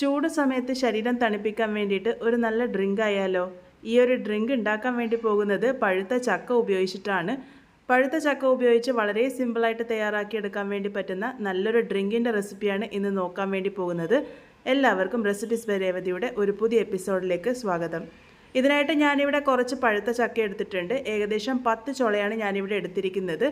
ചൂട് സമയത്ത് ശരീരം തണുപ്പിക്കാൻ വേണ്ടിയിട്ട് ഒരു നല്ല ഡ്രിങ്ക് ആയാലോ? ഈ ഒരു ഡ്രിങ്ക് ഉണ്ടാക്കാൻ വേണ്ടി പോകുന്നത് പഴുത്ത ചക്ക ഉപയോഗിച്ചിട്ടാണ്. പഴുത്ത ചക്ക ഉപയോഗിച്ച് വളരെ സിമ്പിളായിട്ട് തയ്യാറാക്കിയെടുക്കാൻ വേണ്ടി പറ്റുന്ന നല്ലൊരു ഡ്രിങ്കിന്റെ റെസിപ്പിയാണ് ഇന്ന് നോക്കാൻ വേണ്ടി പോകുന്നത്. എല്ലാവർക്കും റെസിപ്പീസ് രേവതിയുടെ ഒരു പുതിയ എപ്പിസോഡിലേക്ക് സ്വാഗതം. ഇതിനായിട്ട് ഞാനിവിടെ കുറച്ച് പഴുത്ത ചക്ക എടുത്തിട്ടുണ്ട്. ഏകദേശം പത്ത് ചുളയാണ് ഞാനിവിടെ എടുത്തിരിക്കുന്നത്.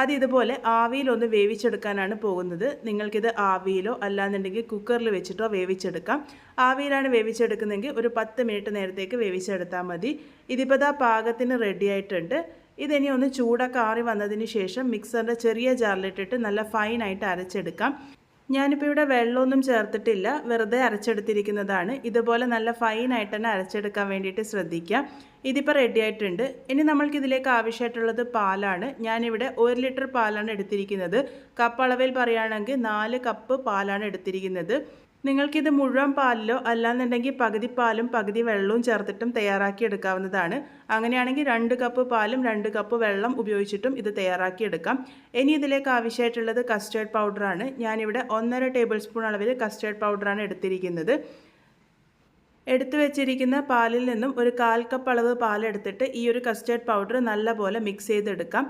അത് ഇതുപോലെ ആവിയിലൊന്ന് വേവിച്ചെടുക്കാനാണ് പോകുന്നത്. നിങ്ങൾക്കിത് ആവിയിലോ അല്ലാന്നുണ്ടെങ്കിൽ കുക്കറിൽ വെച്ചിട്ടോ വേവിച്ചെടുക്കാം. ആവിയിലാണ് വേവിച്ചെടുക്കുന്നതെങ്കിൽ ഒരു പത്ത് മിനിറ്റ് നേരത്തേക്ക് വേവിച്ചെടുത്താൽ മതി. ഇതിപ്പോൾ ആ പാകത്തിന് റെഡി ആയിട്ടുണ്ട്. ഇതിനി ഒന്ന് ചൂടൊക്കെ ആറി വന്നതിന് ശേഷം മിക്സറിന്റെ ചെറിയ ജാറിലിട്ടിട്ട് നല്ല ഫൈനായിട്ട് അരച്ചെടുക്കാം. ഞാനിപ്പോൾ ഇവിടെ വെള്ളമൊന്നും ചേർത്തിട്ടില്ല. വെറുതെ അരച്ചെടുത്തിരിക്കുന്നതാണ്. ഇതുപോലെ നല്ല ഫൈനായിട്ട് തന്നെ അരച്ചെടുക്കാൻ വേണ്ടിയിട്ട് ശ്രദ്ധിക്കാം. ഇതിപ്പോൾ റെഡി ആയിട്ടുണ്ട്. ഇനി നമ്മൾക്ക് ഇതിലേക്ക് ആവശ്യമായിട്ടുള്ളത് പാലാണ്. ഞാനിവിടെ ഒരു ലിറ്റർ പാലാണ് എടുത്തിരിക്കുന്നത്. കപ്പ് അളവിൽ പറയുകയാണെങ്കിൽ നാല് കപ്പ് പാലാണ് എടുത്തിരിക്കുന്നത്. നിങ്ങൾക്കിത് മുഴുവൻ പാലിലോ അല്ലാന്നുണ്ടെങ്കിൽ പകുതി പാലും പകുതി വെള്ളവും ചേർത്തിട്ടും തയ്യാറാക്കി എടുക്കാവുന്നതാണ്. അങ്ങനെയാണെങ്കിൽ രണ്ട് കപ്പ് പാലും രണ്ട് കപ്പ് വെള്ളം ഉപയോഗിച്ചിട്ടും ഇത് തയ്യാറാക്കി എടുക്കാം. ഇനി ഇതിലേക്ക് ആവശ്യമായിട്ടുള്ളത് കസ്റ്റേർഡ് പൗഡറാണ് ഞാനിവിടെ ഒന്നര ടേബിൾ സ്പൂൺ അളവിൽ കസ്റ്റേർഡ് പൗഡറാണ് എടുത്തിരിക്കുന്നത്. എടുത്തു വെച്ചിരിക്കുന്ന പാലിൽ നിന്നും ഒരു കാൽ കപ്പ് അളവ് പാലെടുത്തിട്ട് ഈ ഒരു കസ്റ്റേർഡ് പൗഡർ നല്ലപോലെ മിക്സ് ചെയ്തെടുക്കാം.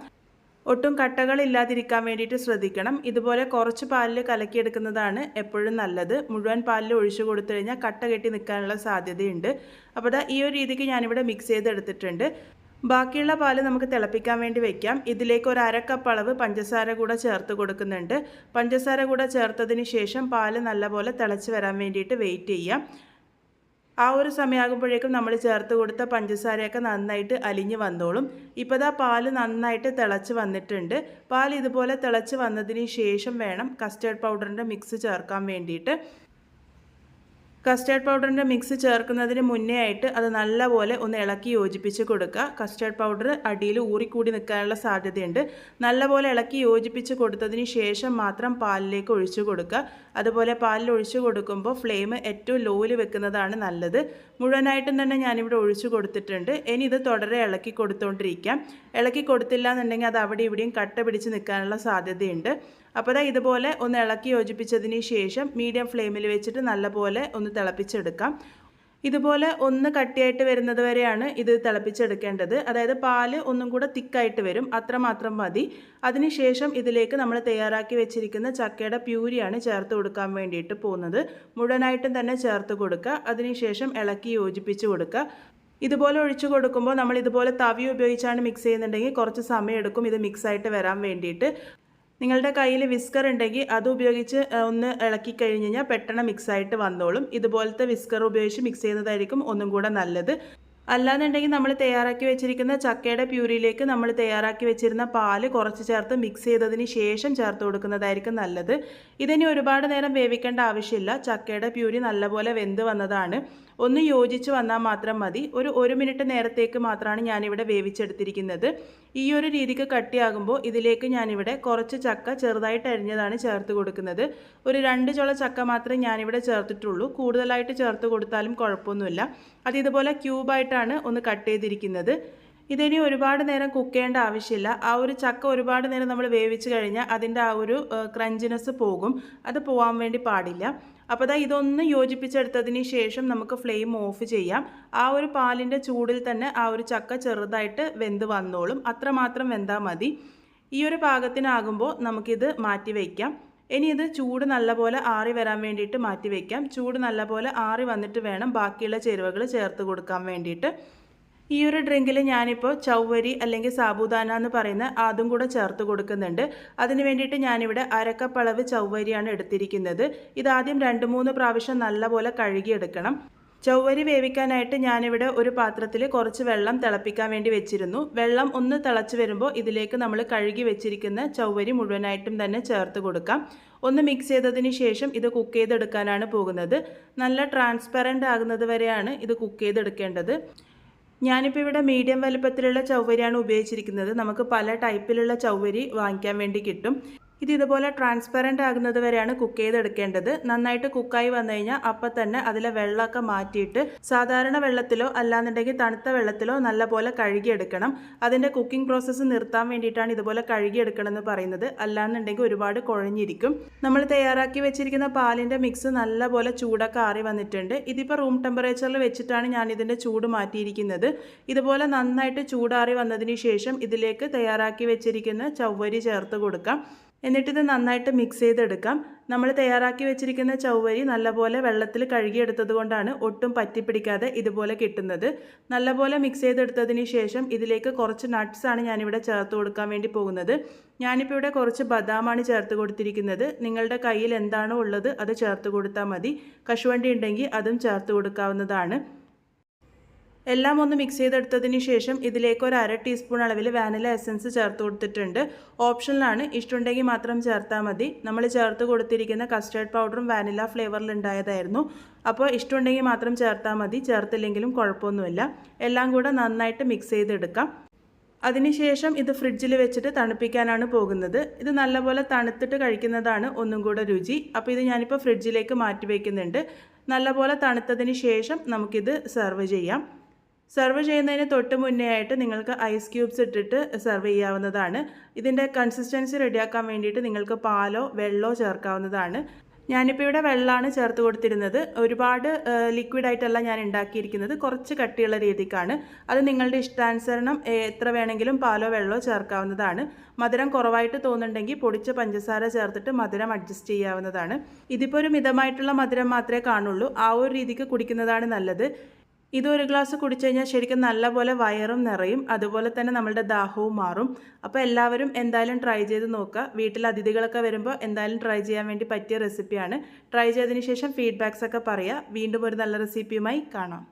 ഒട്ടും കട്ടകളില്ലാതിരിക്കാൻ വേണ്ടിയിട്ട് ശ്രദ്ധിക്കണം. ഇതുപോലെ കുറച്ച് പാലിൽ കലക്കിയെടുക്കുന്നതാണ് എപ്പോഴും നല്ലത്. മുഴുവൻ പാലിൽ ഒഴിച്ചു കൊടുത്തു കഴിഞ്ഞാൽ കട്ട കെട്ടി നിൽക്കാനുള്ള സാധ്യതയുണ്ട്. അപ്പോൾ ഈ ഒരു രീതിക്ക് ഞാനിവിടെ മിക്സ് ചെയ്തെടുത്തിട്ടുണ്ട്. ബാക്കിയുള്ള പാൽ നമുക്ക് തിളപ്പിക്കാൻ വേണ്ടി വെക്കാം. ഇതിലേക്ക് ഒരു അരക്കപ്പ് കപ്പ് അളവ് പഞ്ചസാര കൂടെ ചേർത്ത് കൊടുക്കുന്നുണ്ട്. പഞ്ചസാര കൂടെ ചേർത്തതിന് ശേഷം പാൽ നല്ലപോലെ തിളച്ച് വരാൻ വേണ്ടിയിട്ട് വെയിറ്റ് ചെയ്യാം. ആ ഒരു സമയമാകുമ്പോഴേക്കും നമ്മൾ ചേർത്ത് കൊടുത്ത പഞ്ചസാരയൊക്കെ നന്നായിട്ട് അലിഞ്ഞ് വന്നോളും. ഇപ്പോൾ ദാ പാൽ നന്നായിട്ട് തിളച്ച് വന്നിട്ടുണ്ട്. പാൽ ഇതുപോലെ തിളച്ച് വന്നതിന് ശേഷം വേണം കസ്റ്റേർഡ് പൗഡറിന്റെ മിക്സ് ചേർക്കാൻ വേണ്ടിയിട്ട്. കസ്റ്റേർഡ് പൗഡറിന്റെ മിക്സ് ചേർക്കുന്നതിന് മുന്നേ ആയിട്ട് അത് നല്ലപോലെ ഒന്ന് ഇളക്കി യോജിപ്പിച്ച് കൊടുക്കുക. കസ്റ്റേർഡ് പൗഡർ അടിയിൽ ഊറിക്കൂടി നിൽക്കാനുള്ള സാധ്യതയുണ്ട്. നല്ലപോലെ ഇളക്കി യോജിപ്പിച്ച് കൊടുത്തതിന് ശേഷം മാത്രം പാലിലേക്ക് ഒഴിച്ചു കൊടുക്കുക. അതുപോലെ പാലിൽ ഒഴിച്ചു കൊടുക്കുമ്പോൾ ഫ്ലെയിം ഏറ്റവും ലോയിൽ വെക്കുന്നതാണ് നല്ലത്. മുഴുവനായിട്ടും തന്നെ ഞാനിവിടെ ഒഴിച്ചു കൊടുത്തിട്ടുണ്ട്. ഇനി ഇത് തുടരെ ഇളക്കി കൊടുത്തുകൊണ്ടിരിക്കാം ഇളക്കി കൊടുത്തില്ല എന്നുണ്ടെങ്കിൽ അത് അവിടെ ഇവിടെയും കട്ട പിടിച്ച് നിൽക്കാനുള്ള സാധ്യതയുണ്ട്. അപ്പോൾ ദാ ഇതുപോലെ ഒന്ന് ഇളക്കി യോജിപ്പിച്ചതിന് ശേഷം മീഡിയം ഫ്ലെയിമിൽ വെച്ചിട്ട് നല്ലപോലെ ഒന്ന് തിളപ്പിച്ചെടുക്കാം. ഇതുപോലെ ഒന്ന് കട്ടിയായിട്ട് വരുന്നത് വരെയാണ് ഇത് തിളപ്പിച്ചെടുക്കേണ്ടത്. അതായത് പാൽ ഒന്നും കൂടെ തിക്കായിട്ട് വരും. അത്രമാത്രം മതി. അതിനുശേഷം ഇതിലേക്ക് നമ്മൾ തയ്യാറാക്കി വെച്ചിരിക്കുന്ന ചക്കയുടെ പ്യൂരിയാണ് ചേർത്ത് കൊടുക്കാൻ വേണ്ടിയിട്ട് പോകുന്നത്. മുഴുവനായിട്ടും തന്നെ ചേർത്ത് കൊടുക്കുക. അതിനുശേഷം ഇളക്കി യോജിപ്പിച്ച് കൊടുക്കുക. ഇതുപോലെ ഒഴിച്ചു കൊടുക്കുമ്പോൾ നമ്മൾ ഇതുപോലെ തവി ഉപയോഗിച്ചാണ് മിക്സ് ചെയ്യുന്നുണ്ടെങ്കിൽ കുറച്ച് സമയം എടുക്കും ഇത് മിക്സായിട്ട് വരാൻ വേണ്ടിയിട്ട്. നിങ്ങളുടെ കയ്യിൽ വിസ്കർ ഉണ്ടെങ്കിൽ അത് ഉപയോഗിച്ച് ഒന്ന് ഇളക്കി കഴിഞ്ഞ് കഴിഞ്ഞാൽ പെട്ടെന്ന് മിക്സായിട്ട് വന്നോളും. ഇതുപോലത്തെ വിസ്കർ ഉപയോഗിച്ച് മിക്സ് ചെയ്യുന്നതായിരിക്കും ഒന്നും കൂടെ നല്ലത്. അല്ലാന്നുണ്ടെങ്കിൽ നമ്മൾ തയ്യാറാക്കി വെച്ചിരിക്കുന്ന ചക്കയുടെ പ്യൂരിയിലേക്ക് നമ്മൾ തയ്യാറാക്കി വെച്ചിരുന്ന പാൽ കുറച്ച് ചേർത്ത് മിക്സ് ചെയ്തതിന് ശേഷം ചേർത്ത് കൊടുക്കുന്നതായിരിക്കും നല്ലത്. ഇതിനി ഒരുപാട് നേരം വേവിക്കേണ്ട ആവശ്യമില്ല. ചക്കയുടെ പ്യൂരി നല്ലപോലെ വെന്ത് വന്നതാണ്. ഒന്ന് യോജിച്ച് വന്നാൽ മാത്രം മതി. ഒരു ഒരു മിനിറ്റ് നേരത്തേക്ക് മാത്രമാണ് ഞാനിവിടെ വേവിച്ചെടുത്തിരിക്കുന്നത്. ഈ ഒരു രീതിക്ക് കട്ടിയാകുമ്പോൾ ഇതിലേക്ക് ഞാനിവിടെ കുറച്ച് ചക്ക ചെറുതായിട്ട് അരിഞ്ഞതാണ് ചേർത്ത് കൊടുക്കുന്നത്. ഒരു രണ്ട് ചുള ചക്ക മാത്രമേ ഞാനിവിടെ ചേർത്തിട്ടുള്ളൂ. കൂടുതലായിട്ട് ചേർത്ത് കൊടുത്താലും കുഴപ്പമൊന്നുമില്ല. അത് ഇതുപോലെ ക്യൂബായിട്ടാണ് ഒന്ന് കട്ട് ചെയ്തിരിക്കുന്നത്. ഇതിനി ഒരുപാട് നേരം കുക്ക് ചെയ്യേണ്ട ആവശ്യമില്ല. ആ ഒരു ചക്ക ഒരുപാട് നേരം നമ്മൾ വേവിച്ച് കഴിഞ്ഞാൽ അതിന്റെ ആ ഒരു ക്രഞ്ചിനെസ് പോകും. അത് പോകാൻ വേണ്ടി പാടില്ല. അപ്പോൾ അതാ ഇതൊന്ന് യോജിപ്പിച്ചെടുത്തതിന് ശേഷം നമുക്ക് ഫ്ലെയിം ഓഫ് ചെയ്യാം. ആ ഒരു പാലിന്റെ ചൂടിൽ തന്നെ ആ ഒരു ചക്ക ചെറുതായിട്ട് വെന്ത് വന്നോളും. അത്രമാത്രം വെന്താൽ മതി. ഈ ഒരു പാകത്തിനാകുമ്പോൾ നമുക്കിത് മാറ്റി വയ്ക്കാം. ഇനി ഇത് ചൂട് നല്ലപോലെ ആറി വരാൻ വേണ്ടിയിട്ട് മാറ്റി വയ്ക്കാം ചൂട് നല്ലപോലെ ആറി വന്നിട്ട് വേണം ബാക്കിയുള്ള ചേരുവകൾ ചേർത്ത് കൊടുക്കാൻ വേണ്ടിയിട്ട്. ഈ ഒരു ഡ്രിങ്കിൽ ഞാനിപ്പോൾ ചൗവരി അല്ലെങ്കിൽ സാബുദാന എന്ന് പറയുന്ന അതും കൂടെ ചേർത്ത് കൊടുക്കുന്നുണ്ട്. അതിന് വേണ്ടിയിട്ട് ഞാനിവിടെ അരക്കപ്പളവ് ചൗവരിയാണ് എടുത്തിരിക്കുന്നത്. ഇതാദ്യം രണ്ട് മൂന്ന് പ്രാവശ്യം നല്ലപോലെ കഴുകിയെടുക്കണം. ചൗവരി വേവിക്കാനായിട്ട് ഞാനിവിടെ ഒരു പാത്രത്തിൽ കുറച്ച് വെള്ളം തിളപ്പിക്കാൻ വേണ്ടി വെച്ചിരുന്നു. വെള്ളം ഒന്ന് തിളച്ച് വരുമ്പോൾ ഇതിലേക്ക് നമ്മൾ കഴുകി വെച്ചിരിക്കുന്ന ചൊവ്വരി മുഴുവനായിട്ടും തന്നെ ചേർത്ത് കൊടുക്കാം. ഒന്ന് മിക്സ് ചെയ്തതിന് ശേഷം ഇത് കുക്ക് ചെയ്തെടുക്കാനാണ് പോകുന്നത്. നല്ല ട്രാൻസ്പെറന്റ് ആകുന്നത് വരെയാണ് ഇത് കുക്ക് ചെയ്തെടുക്കേണ്ടത്. ഞാനിപ്പോൾ ഇവിടെ മീഡിയം വലുപ്പത്തിലുള്ള ചൗവരിയാണ് ഉപയോഗിച്ചിരിക്കുന്നത്. നമുക്ക് പല ടൈപ്പിലുള്ള ചൗവരി വാങ്ങിക്കാൻ വേണ്ടി കിട്ടും. ഇത് ഇതുപോലെ ട്രാൻസ്പെറന്റ് ആകുന്നത് വരെയാണ് കുക്ക് ചെയ്തെടുക്കേണ്ടത്. നന്നായിട്ട് കുക്കായി വന്നു കഴിഞ്ഞാൽ അപ്പം തന്നെ അതിലെ വെള്ളമൊക്കെ മാറ്റിയിട്ട് സാധാരണ വെള്ളത്തിലോ അല്ലാന്നുണ്ടെങ്കിൽ തണുത്ത വെള്ളത്തിലോ നല്ലപോലെ കഴുകിയെടുക്കണം. അതിന്റെ കുക്കിംഗ് പ്രോസസ്സ് നിർത്താൻ വേണ്ടിയിട്ടാണ് ഇതുപോലെ കഴുകിയെടുക്കണം എന്ന് പറയുന്നത്. അല്ലാന്നുണ്ടെങ്കിൽ ഒരുപാട് കുഴഞ്ഞിരിക്കും. നമ്മൾ തയ്യാറാക്കി വെച്ചിരിക്കുന്ന പാലിന്റെ മിക്സ് നല്ലപോലെ ചൂടൊക്കെ ആറി വന്നിട്ടുണ്ട്. ഇതിപ്പോൾ റൂം ടെമ്പറേച്ചറിൽ വെച്ചിട്ടാണ് ഞാൻ ഇതിന്റെ ചൂട് മാറ്റിയിരിക്കുന്നത്. ഇതുപോലെ നന്നായിട്ട് ചൂടാറി വന്നതിന് ശേഷം ഇതിലേക്ക് തയ്യാറാക്കി വെച്ചിരിക്കുന്ന ചവ്വരി ചേർത്ത് കൊടുക്കാം. എന്നിട്ടിത് നന്നായിട്ട് മിക്സ് ചെയ്തെടുക്കാം. നമ്മൾ തയ്യാറാക്കി വെച്ചിരിക്കുന്ന ചൗവരി നല്ലപോലെ വെള്ളത്തിൽ കഴുകിയെടുത്തത് കൊണ്ടാണ് ഒട്ടും പറ്റിപ്പിടിക്കാതെ ഇതുപോലെ കിട്ടുന്നത്. നല്ലപോലെ മിക്സ് ചെയ്തെടുത്തതിന് ശേഷം ഇതിലേക്ക് കുറച്ച് നട്ട്സാണ് ഞാനിവിടെ ചേർത്ത് കൊടുക്കാൻ വേണ്ടി പോകുന്നത്. ഞാനിപ്പോൾ ഇവിടെ കുറച്ച് ബദാമാണ് ചേർത്ത് കൊടുത്തിരിക്കുന്നത്. നിങ്ങളുടെ കയ്യിൽ എന്താണോ ഉള്ളത് അത് ചേർത്ത് കൊടുത്താൽ മതി. കശുവണ്ടി ഉണ്ടെങ്കിൽ അതും ചേർത്ത് കൊടുക്കാവുന്നതാണ്. എല്ലാം ഒന്ന് മിക്സ് ചെയ്തെടുത്തതിന് ശേഷം ഇതിലേക്ക് ഒരു അര ടീസ്പൂൺ അളവിൽ വാനില എസൻസ് ചേർത്ത് കൊടുത്തിട്ടുണ്ട്. ഓപ്ഷനിലാണ് ഇഷ്ടമുണ്ടെങ്കിൽ മാത്രം ചേർത്താൽ മതി. നമ്മൾ ചേർത്ത് കൊടുത്തിരിക്കുന്ന കസ്റ്റേർഡ് പൗഡറും വാനില ഫ്ലേവറിൽ ഉണ്ടായതായിരുന്നു. അപ്പോൾ ഇഷ്ടമുണ്ടെങ്കിൽ മാത്രം ചേർത്താൽ മതി. ചേർത്തില്ലെങ്കിലും കുഴപ്പമൊന്നുമില്ല. എല്ലാം കൂടെ നന്നായിട്ട് മിക്സ് ചെയ്തെടുക്കാം. അതിനുശേഷം ഇത് ഫ്രിഡ്ജിൽ വെച്ചിട്ട് തണുപ്പിക്കാനാണ് പോകുന്നത്. ഇത് നല്ലപോലെ തണുത്തിട്ട് കഴിക്കുന്നതാണ് ഒന്നും കൂടെ രുചി. അപ്പോൾ ഇത് ഞാനിപ്പോൾ ഫ്രിഡ്ജിലേക്ക് മാറ്റി വയ്ക്കുന്നുണ്ട് നല്ലപോലെ തണുത്തതിന് ശേഷം നമുക്കിത് സെർവ് ചെയ്യാം. സെർവ് ചെയ്യുന്നതിന് തൊട്ട് മുന്നേ ആയിട്ട് നിങ്ങൾക്ക് ഐസ് ക്യൂബ്സ് ഇട്ടിട്ട് സെർവ് ചെയ്യാവുന്നതാണ്. ഇതിന്റെ കൺസിസ്റ്റൻസി റെഡിയാക്കാൻ വേണ്ടിയിട്ട് നിങ്ങൾക്ക് പാലോ വെള്ളമോ ചേർക്കാവുന്നതാണ്. ഞാനിപ്പോൾ ഇവിടെ വെള്ളമാണ് ചേർത്ത് കൊടുത്തിരുന്നത്. ഒരുപാട് ലിക്വിഡ് ആയിട്ടല്ല ഞാൻ ഉണ്ടാക്കിയിരിക്കുന്നത്. കുറച്ച് കട്ടിയുള്ള രീതിക്കാണ്. അത് നിങ്ങളുടെ ഇഷ്ടാനുസരണം എത്ര വേണമെങ്കിലും പാലോ വെള്ളമോ ചേർക്കാവുന്നതാണ്. മധുരം കുറവായിട്ട് തോന്നുന്നുണ്ടെങ്കിൽ പൊടിച്ച പഞ്ചസാര ചേർത്തിട്ട് മധുരം അഡ്ജസ്റ്റ് ചെയ്യാവുന്നതാണ്. ഇതിപ്പോൾ ഒരു മിതമായിട്ടുള്ള മധുരം മാത്രമേ കാണുള്ളൂ. ആ ഒരു രീതിക്ക് കുടിക്കുന്നതാണ് നല്ലത്. ഇത് ഒരു ഗ്ലാസ് കുടിച്ചു കഴിഞ്ഞാൽ ശരിക്കും നല്ലപോലെ വയറും നിറയും അതുപോലെ തന്നെ നമ്മളുടെ ദാഹവും മാറും. അപ്പോൾ എല്ലാവരും എന്തായാലും ട്രൈ ചെയ്ത് നോക്കുക. വീട്ടിൽ അതിഥികളൊക്കെ വരുമ്പോൾ എന്തായാലും ട്രൈ ചെയ്യാൻ വേണ്ടി പറ്റിയ റെസിപ്പിയാണ് ട്രൈ ചെയ്തതിന് ശേഷം ഫീഡ്ബാക്സ് ഒക്കെ പറയുക. വീണ്ടും ഒരു നല്ല റെസിപ്പിയുമായി കാണാം.